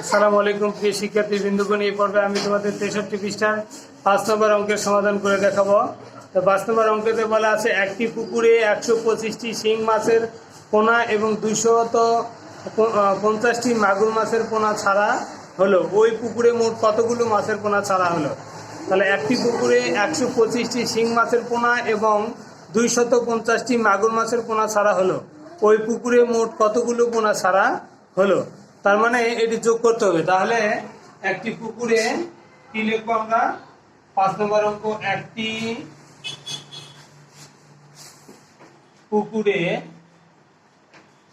আসসালামু আলাইকুম, প্রিয় শিক্ষার্থী বিন্দুগণ, এই পর্বে আমি তোমাদের তেষট্টি পৃষ্ঠার পাঁচ নম্বর অঙ্কের সমাধান করে দেখাবো। তো পাঁচ নম্বর অঙ্কেতে বলা আছে, একটি পুকুরে একশো পঁচিশটি শিং মাছের পোনা এবং দুইশত পঞ্চাশটি মাগুর মাছের পোনা ছাড়া হলো। ওই পুকুরে মোট কতগুলো মাছের পোনা ছাড়া হলো? তাহলে একটি পুকুরে একশো পঁচিশটি শিং মাছের পোনা এবং দুইশত পঞ্চাশটি মাগুর মাছের পোনা ছাড়া হলো। ওই পুকুরে মোট কতগুলো পোনা ছাড়া হলো? তার মানে এটি যোগ করতে হবে। তাহলে একটি পুকুরে কি লিখব আমরা? পাঁচ নম্বর অঙ্ক, একটি পুকুরে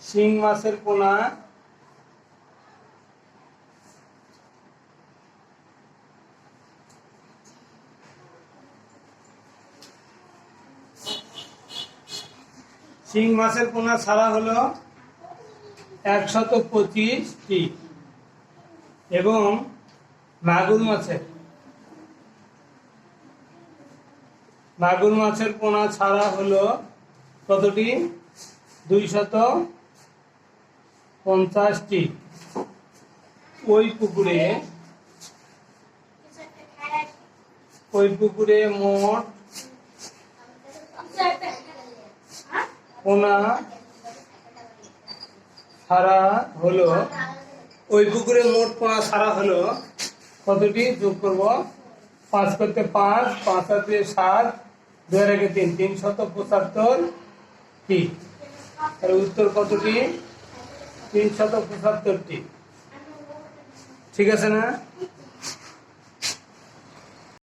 শিং মাছের পোনা শিং মাছের পোনা ছাড়া হলো একশত পঁচিশটি এবং মাগুর মাছের। মাগুর মাছের পোনা ছাড়া হলো কতটি দুইশত পঞ্চাশটি ওই পুকুরে ওই পুকুরে মোট পোনা ছাড়া হলো, ওই পুকুরে মোট পোনা সারা হলো কতটি? যোগ করব পাঁচ করতে পাঁচ পাঁচ হাতে সাত দুই রেখে তিন শত পঁচাত্তর টি। আর উত্তর কতটি? তিন তিনশত পঁচাত্তরটি ঠিক আছে না?